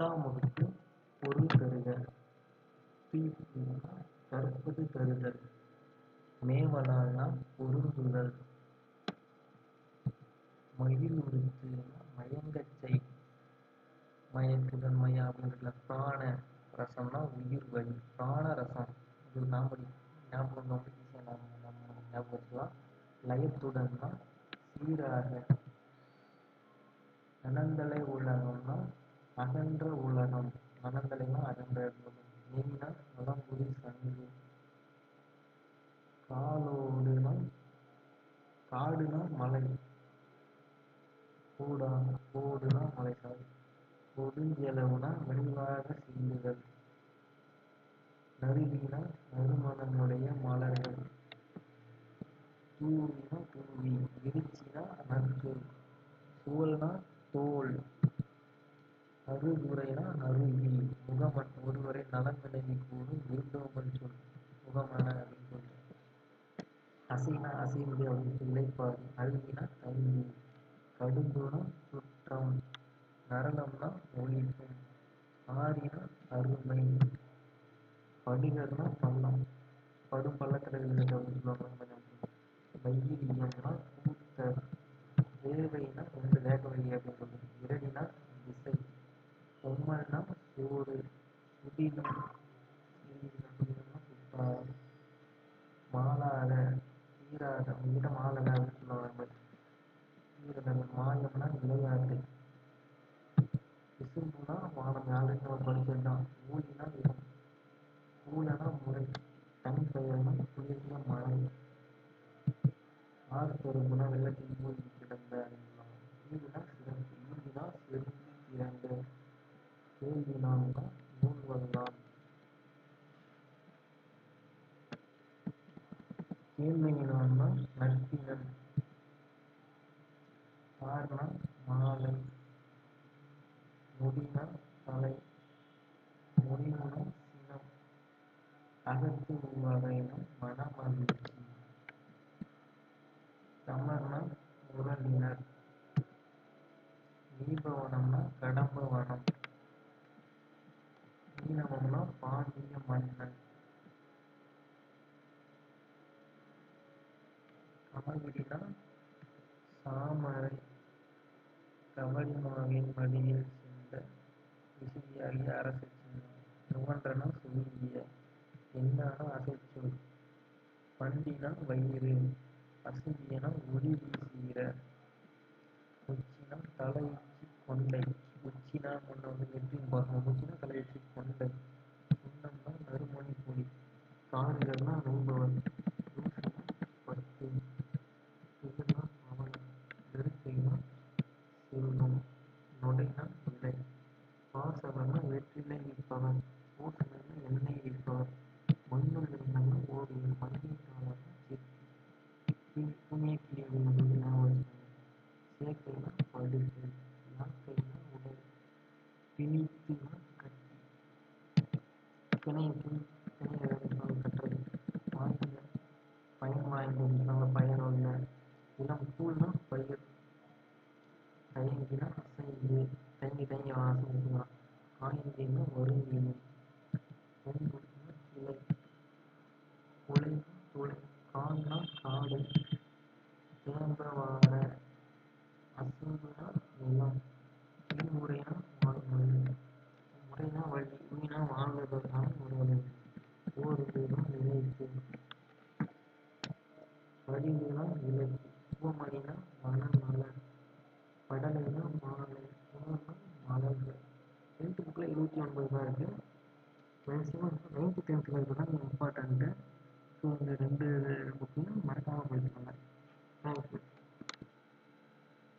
பத்தாம் வகுப்பு பொருள் தருக பீப்புனா கற்பது தருதல் மேவலால்னா பொருந்துதல். மகிழ்வுறுத்துனா மயங்கச் செய். மயக்குதல் மய அப்படின்றதுல பிராண ரசம்னா உயிர் வழி. பிராண ரசம். இது நாம ஞாபகம் ஈஸியாக நம்ம ஞாபகம் வச்சுக்கலாம். லயத்துடன்னா சீராக. அனந்தலை உலகம்னா அகன்ற உலகம் அனந்தலைனா அகன்றும் உலகம். நெய்னா சங்கு காலோடுனா காடுனா மலை. கூடா கோடுனா மலை சாரி கொடுஞ்செலவுனா விரிவாக சிந்துதல். நறுவினா நறுமணமுடைய மலர்கள். தூவினா தூவி விரிச்சினா நற்கு சுவல்னா தோல். அறுதுரைனா அருவி முகமன் ஒருவரை நலம் விளைவி கூறும் விருந்தோம்பல் சொல் முகமன அப்படின்னு சொல்லிட்டு அசைனா அசைந்து அப்படின்னு இளைப்பாறு அழுகினா தழுவி. கடுங்குணம் சுற்றம். நரளம்னா ஒழிக்கும். ஆறினா அருமை. படிகர்னா பள்ளம். படும் பள்ளத்தில் விழுது அப்படின்னு சொல்லுவாங்க. பொம்மல்னா ஓடு சுடினம் மாலாத தீராத உங்ககிட்ட மாலலை அப்படின்னு சொல்லுவாங்க மாயம்னா விளையாட்டு விசும்புனா வானம் ஆல்ரெடி நம்ம படிச்சது தான் ஊழினா இடம் ஊழனா முறை. தனி பெயர்னா குளிர்ந்த மழை ஆர்ப்பருப்புனா வெள்ளத்தின் மூழ்கி கிடந்த ஈடுனா கேள்வியினான்னா நட்பினன் ஆர்னா மாலை. முடினா தலை. முடிவுனா சினம். அகத்து உவகைனா மனமகிழ்ச்சி சமர்னா உறவினர். தீபவனம்னா கடம்பவனம். மீனவம்னா பாண்டிய மன்னன் சாமரை சாமரை கவரிமாவின் மடியில் சிந்த விசும்பியாகிய அரச சின்னம் நுவன்றனா சுருங்கிய என்னானா அசைச்சொல் பண்டினா வயிறு அசும்பியனா ஒளி வீசுகிற உச்சினா தலையுச்சி கொண்டை உச்சினா முன்ன வந்து நெற்றி பார்க்கணும் உச்சினா தலையுச்சி கொண்டை சுண்ணம்னா நறுமணி பொடி காடுகள்னா நூபவன் பிணித்துனா கட்டி திணை திணை வேலைகள் கட்டுறது வாய்ந்த பயன் வாய்ந்தது நம்ம பயனுள்ள இளம் கூழ்னா பயிர் தயங்கினா அசைந்து தயங்கி தயங்கி அசைஞ்சுக்கலாம் ஆய்ந்தினா ஒரு பொங்குனா கிளை குலைனா துளை காடு வழி உய்னா வாழ்வதற்கான ஒரு வழி ஓருதுனா நிலைத்து வடிவுனா விளக்கு உவமணினா மணமலர் படலைனா மாலை உணவுனா மலர்கள். டென்த்து புக்கில் இருபத்தி ஒன்பது தான் இருக்குது மேக்ஸிமம் நைன்த்து டென்த்தில் இருக்கிறது தான் இம்பார்ட்டண்ட்டு ஸோ இந்த ரெண்டு புக்கையும் மறக்காமல் படிச்சுக்கோங்க. தேங்க்யூ